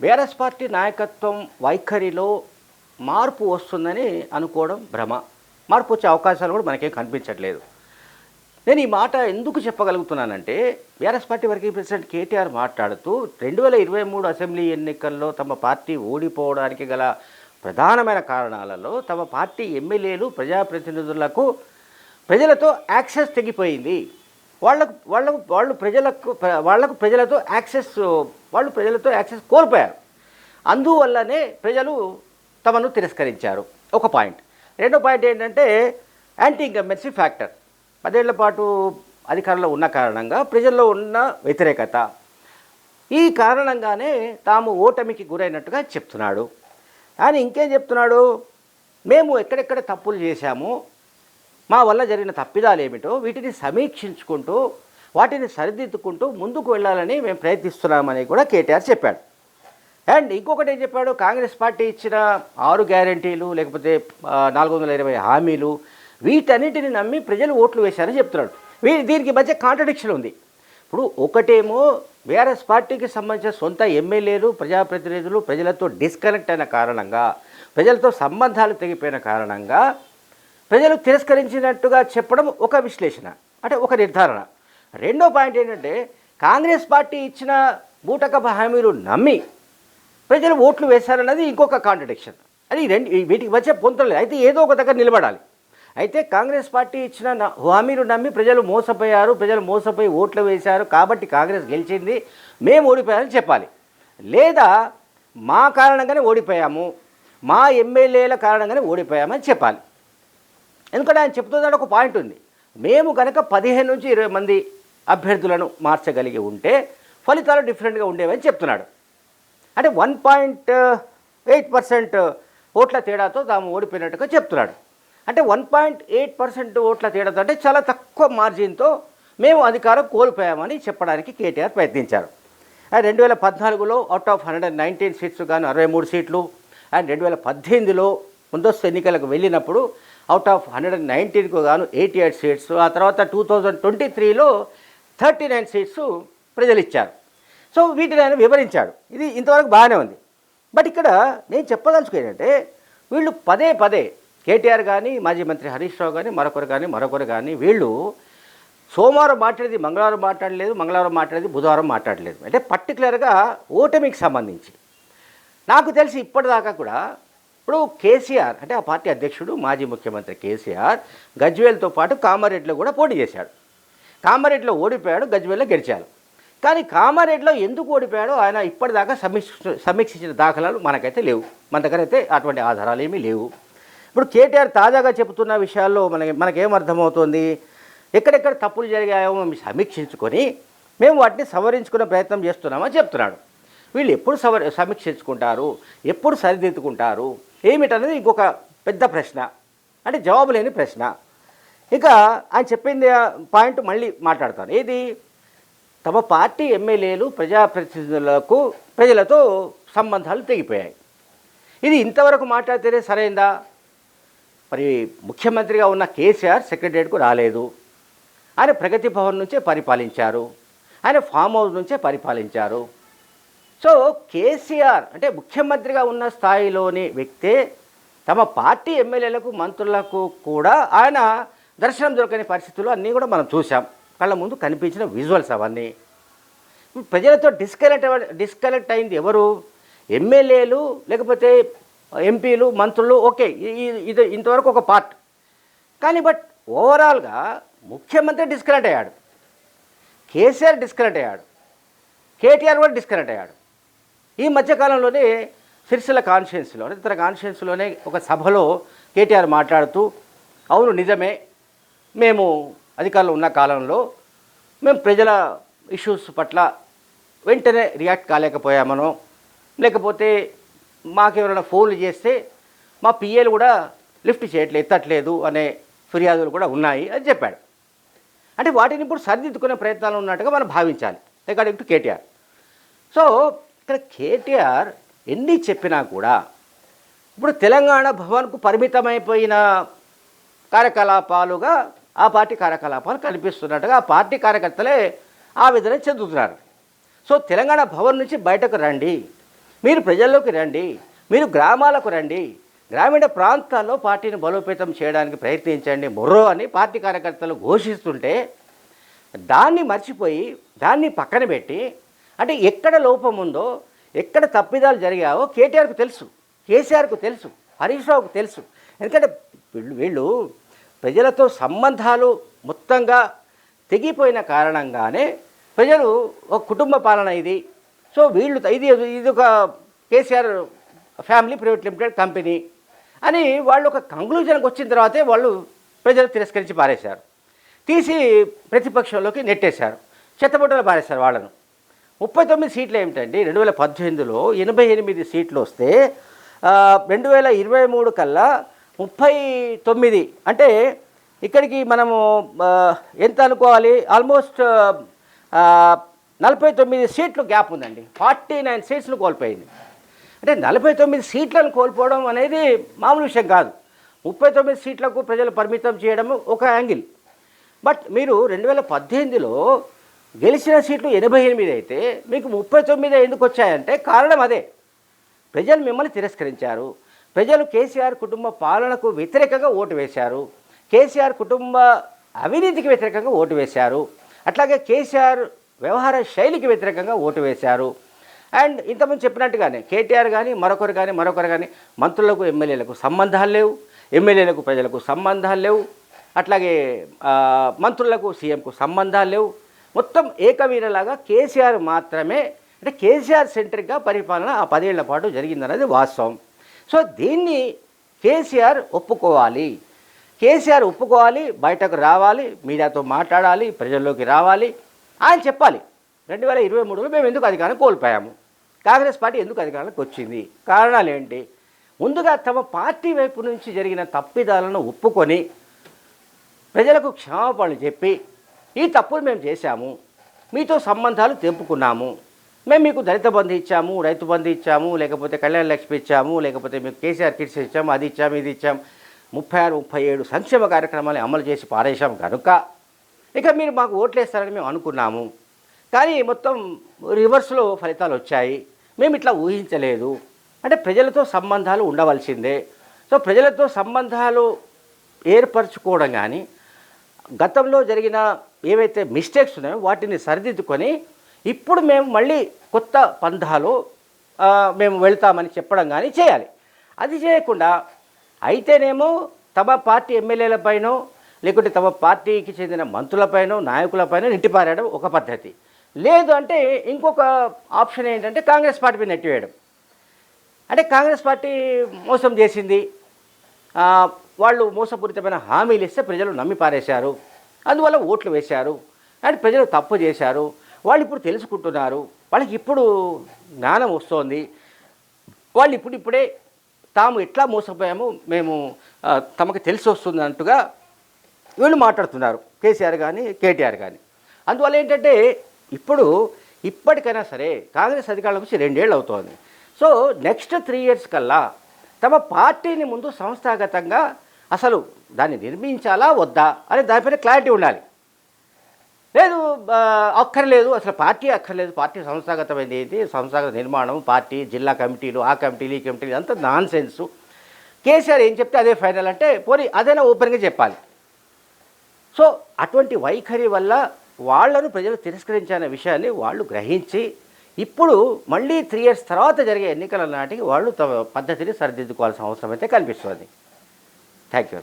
BRS party నాయకత్వం వైఖరిలో మార్పు వస్తుందని అనుకోవడం భ్రమ. మార్పు వచ్చే అవకాశాలు కూడా మనకేం కనిపించట్లేదు. నేను ఈ మాట ఎందుకు చెప్పగలుగుతున్నానంటే BRS party working president KTR మాట్లాడుతూ రెండు వేల ఇరవై మూడు అసెంబ్లీ ఎన్నికల్లో తమ పార్టీ ఓడిపోవడానికి గల ప్రధానమైన కారణాలలో తమ పార్టీ ఎమ్మెల్యేలు ప్రజాప్రతినిధులకు ప్రజలతో యాక్సెస్ తెగిపోయింది. వాళ్ళకు వాళ్ళకు వాళ్ళు ప్రజలకు వాళ్ళకు ప్రజలతో యాక్సెస్ వాళ్ళు ప్రజలతో యాక్సెస్ కోల్పోయారు. అందువల్లనే ప్రజలు తమను తిరస్కరించారు. ఒక పాయింట్. రెండో పాయింట్ ఏంటంటే యాంటీ ఇన్కంబెన్సీ ఫ్యాక్టర్ పదేళ్ళ పాటు అధికారంలో ఉన్న కారణంగా ప్రజల్లో ఉన్న వ్యతిరేకత. ఈ కారణంగానే తాము ఓటమికి గురైనట్టుగా చెప్తున్నాడు. కానీ ఇంకేం చెప్తున్నాడు? మేము ఎక్కడెక్కడ తప్పులు చేశామో? మా వల్ల జరిగిన తప్పిదాలు ఏమిటో వీటిని సమీక్షించుకుంటూ వాటిని సరిదిద్దుకుంటూ ముందుకు వెళ్ళాలని మేము ప్రయత్నిస్తున్నామని కూడా కేటీఆర్ చెప్పాడు. అండ్ ఇంకొకటి ఏం చెప్పాడు? కాంగ్రెస్ పార్టీ ఇచ్చిన ఆరు గ్యారంటీలు లేకపోతే నాలుగు వందల ఇరవై హామీలు వీటన్నిటిని నమ్మి ప్రజలు ఓట్లు వేశారని చెప్తున్నాడు. వీ దీనికి మధ్య కాంట్రడిక్షన్ ఉంది. ఇప్పుడు ఒకటేమో బీఆర్ఎస్ పార్టీకి సంబంధించిన సొంత ఎమ్మెల్యేలు ప్రజాప్రతినిధులు ప్రజలతో డిస్కనెక్ట్ అయిన కారణంగా ప్రజలతో సంబంధాలు తెగిపోయిన కారణంగా ప్రజలు తిరస్కరించినట్టుగా చెప్పడం ఒక విశ్లేషణ అంటే ఒక నిర్ధారణ. రెండో పాయింట్ ఏంటంటే కాంగ్రెస్ పార్టీ ఇచ్చిన బూటకపు హామీలు నమ్మి ప్రజలు ఓట్లు వేశారన్నది ఇంకొక కాంట్రడిక్షన్ అది రెండు వీటికి మధ్య పొంతలేదు అయితే ఏదో ఒక దగ్గర నిలబడాలి. అయితే కాంగ్రెస్ పార్టీ ఇచ్చిన హామీలు నమ్మి ప్రజలు మోసపోయారు ప్రజలు మోసపోయి ఓట్లు వేశారు కాబట్టి కాంగ్రెస్ గెలిచింది మేము ఓడిపోయామని చెప్పాలి. లేదా మా కారణంగానే ఓడిపోయాము మా ఎమ్మెల్యేల కారణంగానే ఓడిపోయామని చెప్పాలి. ఎందుకంటే ఆయన చెప్తున్న ఒక పాయింట్ ఉంది. మేము కనుక పదిహేను నుంచి ఇరవై మంది అభ్యర్థులను మార్చగలిగి ఉంటే ఫలితాలు డిఫరెంట్గా ఉండేవని చెప్తున్నాడు. అంటే వన్ పాయింట్ ఎయిట్ పర్సెంట్ ఓట్ల తేడాతో తాము ఓడిపోయినట్టుగా చెప్తున్నాడు. అంటే వన్ పాయింట్ ఎయిట్ పర్సెంట్ ఓట్ల తేడాతో అంటే చాలా తక్కువ మార్జిన్తో మేము అధికారం కోల్పోయామని చెప్పడానికి కేటీఆర్ ప్రయత్నించారు. అండ్ రెండు వేల పద్నాలుగులో out of hundred and nineteen seats కానీ అరవై మూడు సీట్లు. అండ్ రెండు వేల పద్దెనిమిదిలో ముందస్తు ఎన్నికలకు వెళ్ళినప్పుడు అవుట్ ఆఫ్ హండ్రెడ్ అండ్ నైన్టీన్కు గాను ఎయిటీ ఎయిట్ సీట్స్. ఆ తర్వాత టూ థౌజండ్ ట్వంటీ త్రీలో థర్టీ నైన్ సీట్స్ ప్రజలు ఇచ్చారు సో వీటిని ఆయన వివరించాడు. ఇది ఇంతవరకు బాగానే ఉంది. బట్ ఇక్కడ నేను చెప్పదలుచుకేంటంటే వీళ్ళు పదే పదే కేటీఆర్ కానీ మాజీ మంత్రి హరీష్ రావు కానీ మరొకరు కానీ మరొకరు కానీ వీళ్ళు సోమవారం మాట్లాడేది మంగళవారం మాట్లాడలేదు మంగళవారం మాట్లాడేది బుధవారం మాట్లాడలేదు. అంటే పర్టికులర్గా ఓటమికి సంబంధించి. నాకు తెలిసి ఇప్పటిదాకా కూడా ఇప్పుడు కేసీఆర్ అంటే ఆ పార్టీ అధ్యక్షుడు మాజీ ముఖ్యమంత్రి కేసీఆర్ గజ్వేల్తో పాటు కామారెడ్డిలో కూడా పోటీ చేశాడు. కామారెడ్డిలో ఓడిపోయాడు గజ్వేల్లో గెలిచాడు కానీ కామారెడ్డిలో ఎందుకు ఓడిపోయాడో ఆయన ఇప్పటిదాకా సమీక్ష సమీక్షించిన దాఖలాలు మనకైతే లేవు. మన దగ్గర అయితే అటువంటి ఆధారాలు ఏమీ లేవు. ఇప్పుడు కేటీఆర్ తాజాగా చెబుతున్న విషయాల్లో మనకి మనకేమర్థమవుతుంది ఎక్కడెక్కడ తప్పులు జరిగాయో మేము సమీక్షించుకొని మేము వాటిని సవరించుకునే ప్రయత్నం చేస్తున్నామని చెప్తున్నాడు. వీళ్ళు ఎప్పుడు సవర సమీక్షించుకుంటారు? ఎప్పుడు సరిదిద్దుకుంటారు? ఏమిటనేది ఇంకొక పెద్ద ప్రశ్న. అంటే జవాబు లేని ప్రశ్న. ఇక ఆయన చెప్పింది పాయింట్ మళ్ళీ మాట్లాడతాను. ఏది? తమ పార్టీ ఎమ్మెల్యేలు ప్రజాప్రతినిధులకు ప్రజలతో సంబంధాలు తెగిపోయాయి. ఇది ఇంతవరకు మాట్లాడితేనే సరైందా? మరి ముఖ్యమంత్రిగా ఉన్న కేసీఆర్ సెక్రటరియట్కు రాలేదు. ఆయన ప్రగతి భవన్ నుంచే పరిపాలించారు. ఆయన ఫామ్ హౌస్ నుంచే పరిపాలించారు. సో కేసీఆర్ అంటే ముఖ్యమంత్రిగా ఉన్న స్థాయిలోని వ్యక్తే తమ పార్టీ ఎమ్మెల్యేలకు మంత్రులకు కూడా ఆయన దర్శనం దొరకని పరిస్థితులు అన్నీ కూడా మనం చూసాం కళ్ళ ముందు కనిపించిన విజువల్స్ అవన్నీ. ప్రజలతో డిస్కనెక్ట్ డిస్కనెక్ట్ అయింది ఎవరు? ఎమ్మెల్యేలు లేకపోతే ఎంపీలు మంత్రులు ఓకే ఇది ఇంతవరకు ఒక పార్ట్ కానీ బట్ ఓవరాల్గా ముఖ్యమంత్రి డిస్కనెక్ట్ అయ్యాడు. కేసీఆర్ డిస్కనెక్ట్ అయ్యాడు. కేటీఆర్ కూడా డిస్కనెక్ట్ అయ్యాడు. ఈ మధ్యకాలంలోనే సిరిసిల కాన్షియన్స్లో ఇతర కాన్షియన్స్లోనే ఒక సభలో కేటీఆర్ మాట్లాడుతూ అవును నిజమే మేము అధికారంలో ఉన్న కాలంలో మేము ప్రజల ఇష్యూస్ పట్ల వెంటనే రియాక్ట్ కాలేకపోయామనో లేకపోతే మాకెవరైనా ఫోన్లు చేస్తే మా పిఏలు కూడా లిఫ్ట్ చేయట్లేదు ఎత్తట్లేదు అనే ఫిర్యాదులు కూడా ఉన్నాయి అని చెప్పాడు. అంటే వాటిని ఇప్పుడు సరిదిద్దుకునే ప్రయత్నాలు ఉన్నట్టుగా మనం భావించాలి. According to KTR. సో ఇక్కడ కేటీఆర్ ఎన్ని చెప్పినా కూడా ఇప్పుడు తెలంగాణ భవన్కు పరిమితమైపోయిన కార్యకలాపాలుగా ఆ పార్టీ కార్యకలాపాలు కనిపిస్తున్నట్టుగా ఆ పార్టీ కార్యకర్తలే ఆవేదన చెందుతున్నారు. సో తెలంగాణ భవన్ నుంచి బయటకు రండి. మీరు ప్రజల్లోకి రండి. మీరు గ్రామాలకు రండి. గ్రామీణ ప్రాంతాల్లో పార్టీని బలోపేతం చేయడానికి ప్రయత్నించండి. మొర్రో అని పార్టీ కార్యకర్తలు ఘోషిస్తుంటే దాన్ని మర్చిపోయి దాన్ని పక్కన పెట్టి అంటే ఎక్కడ లోపం ఉందో ఎక్కడ తప్పిదాలు జరిగావో కేటీఆర్కు తెలుసు. కేసీఆర్కు తెలుసు. హరీష్ రావుకు తెలుసు. ఎందుకంటే వీళ్ళు వీళ్ళు ప్రజలతో సంబంధాలు మొత్తంగా తెగిపోయిన కారణంగానే ప్రజలు ఒక కుటుంబ పాలన ఇది. సో వీళ్ళు ఇది ఇది ఒక KCR family private limited company అని వాళ్ళు ఒక కంక్లూజన్కి వచ్చిన తర్వాతే వాళ్ళు ప్రజలు తిరస్కరించి పారేశారు. తీసి ప్రతిపక్షంలోకి నెట్టేశారు. చెత్తబుట్టలు పారేశారు వాళ్ళను. ముప్పై తొమ్మిది సీట్లు ఏమిటండి? రెండు వేల పద్దెనిమిదిలో ఎనభై ఎనిమిది సీట్లు వస్తే రెండు వేల ఇరవై మూడు కల్లా ముప్పై తొమ్మిది. అంటే ఇక్కడికి మనము ఎంత అనుకోవాలి? ఆల్మోస్ట్ నలభై తొమ్మిది సీట్లు గ్యాప్ ఉందండి. ఫార్టీ నైన్ సీట్స్ను కోల్పోయింది. అంటే నలభై తొమ్మిది సీట్లను కోల్పోవడం అనేది మామూలు విషయం కాదు. ముప్పై తొమ్మిది సీట్లకు ప్రజలు పరిమితం చేయడం ఒక యాంగిల్. బట్ మీరు రెండు వేల పద్దెనిమిదిలో గెలిచిన సీట్లు ఎనభై ఎనిమిది అయితే మీకు ముప్పై తొమ్మిది ఎందుకు వచ్చాయంటే కారణం అదే. ప్రజలు మిమ్మల్ని తిరస్కరించారు. ప్రజలు కేసీఆర్ కుటుంబ పాలనకు వ్యతిరేకంగా ఓటు వేశారు. కేసీఆర్ కుటుంబ అవినీతికి వ్యతిరేకంగా ఓటు వేశారు. అట్లాగే కేసీఆర్ వ్యవహార శైలికి వ్యతిరేకంగా ఓటు వేశారు. అండ్ ఇంతకుముందు చెప్పినట్టుగానే కేటీఆర్ కానీ మరొకరు కానీ మరొకరు కానీ మంత్రులకు ఎమ్మెల్యేలకు సంబంధాలు లేవు. ఎమ్మెల్యేలకు ప్రజలకు సంబంధాలు లేవు. అట్లాగే మంత్రులకు సీఎంకు సంబంధాలు లేవు. మొత్తం ఏకవీరలాగా కేసీఆర్ మాత్రమే అంటే కేసీఆర్ సెంట్రిక్గా పరిపాలన ఆ పదేళ్ళ పాటు జరిగిందన్నది వాస్తవం. సో దీన్ని కేసీఆర్ ఒప్పుకోవాలి. కేసీఆర్ ఒప్పుకోవాలి బయటకు రావాలి మీడియాతో మాట్లాడాలి ప్రజల్లోకి రావాలి. ఆయన చెప్పాలి రెండు వేల ఇరవై మూడులో మేము ఎందుకు అధికారం కోల్పోయాము? కాంగ్రెస్ పార్టీ ఎందుకు అధికారంలోకి వచ్చింది? కారణాలు ఏంటి? ముందుగా తమ పార్టీ వైపు నుంచి జరిగిన తప్పిదాలను ఒప్పుకొని ప్రజలకు క్షమాపణలు చెప్పి ఈ తప్పులు మేము చేశాము. మీతో సంబంధాలు తెంపుకున్నాము. మేము మీకు దళిత బంధు ఇచ్చాము రైతు బంధు ఇచ్చాము లేకపోతే కళ్యాణ లక్ష్మి ఇచ్చాము లేకపోతే మీకు కేసీఆర్ కిట్స్ ఇచ్చాము అది ఇచ్చాము ఇది ఇచ్చాము. ముప్పై ఆరు ముప్పై ఏడు సంక్షేమ కార్యక్రమాలు అమలు చేసి పారేశాం కనుక ఇక మీరు మాకు ఓట్లేస్తారని మేము అనుకున్నాము. కానీ మొత్తం రివర్స్లో ఫలితాలు వచ్చాయి. మేము ఇట్లా ఊహించలేదు. అంటే ప్రజలతో సంబంధాలు ఉండవలసిందే. సో ప్రజలతో సంబంధాలు ఏర్పరచుకోవడం కానీ గతంలో జరిగిన ఏవైతే మిస్టేక్స్ ఉన్నాయో వాటిని సరిదిద్దుకొని ఇప్పుడు మేము మళ్ళీ కొత్త పంధాలు మేము వెళ్తామని చెప్పడం కానీ చేయాలి. అది చేయకుండా అయితేనేమో తమ పార్టీ ఎమ్మెల్యేలపైనో లేకుంటే తమ పార్టీకి చెందిన మంత్రులపైనో నాయకులపైనో నెట్టిపారేయడం ఒక పద్ధతి. లేదు అంటే ఇంకొక ఆప్షన్ ఏంటంటే కాంగ్రెస్ పార్టీపై నెట్టివేయడం అంటే కాంగ్రెస్ పార్టీ మోసం చేసింది. వాళ్ళు మోసపూరితమైన హామీలు ఇస్తే ప్రజలు నమ్మి పారేశారు. అందువల్ల ఓట్లు వేశారు. అండ్ ప్రజలు తప్పు చేశారు. వాళ్ళు ఇప్పుడు తెలుసుకుంటున్నారు. వాళ్ళకి ఇప్పుడు జ్ఞానం వస్తోంది. వాళ్ళు ఇప్పుడు ఇప్పుడే తాము ఎట్లా మోసపోయామో మేము తమకు తెలిసి వస్తుంది అన్నట్టుగా వీళ్ళు మాట్లాడుతున్నారు. కేసీఆర్ కానీ కేటీఆర్ కానీ అందువల్ల ఏంటంటే ఇప్పుడు ఇప్పటికైనా సరే కాంగ్రెస్ అధికారుల వచ్చి రెండేళ్ళు అవుతోంది. సో నెక్స్ట్ త్రీ ఇయర్స్ కల్లా తమ పార్టీని ముందు సంస్థాగతంగా అసలు దాన్ని నిర్మించాలా వద్దా అనే దానిపైన క్లారిటీ ఉండాలి. లేదు అక్కర్లేదు అసలు పార్టీ అక్కర్లేదు. పార్టీ సంస్థాగతమైనది ఏంటి? సంస్థాగత నిర్మాణం పార్టీ జిల్లా కమిటీలు ఆ కమిటీలు ఈ కమిటీలు అంతా నాన్ సెన్సు కేసీఆర్ ఏం చెప్తే అదే ఫైనల్ అంటే పోనీ అదైనా ఓపెన్గా చెప్పాలి. సో అటువంటి వైఖరి వల్ల వాళ్ళను ప్రజలు తిరస్కరించిన విషయాన్ని వాళ్ళు గ్రహించి ఇప్పుడు మళ్ళీ త్రీ ఇయర్స్ తర్వాత జరిగే ఎన్నికల నాటికి వాళ్ళు తమ పద్ధతిని సరిదిద్దుకోవాల్సిన అవసరం అయితే కనిపిస్తుంది. Thank you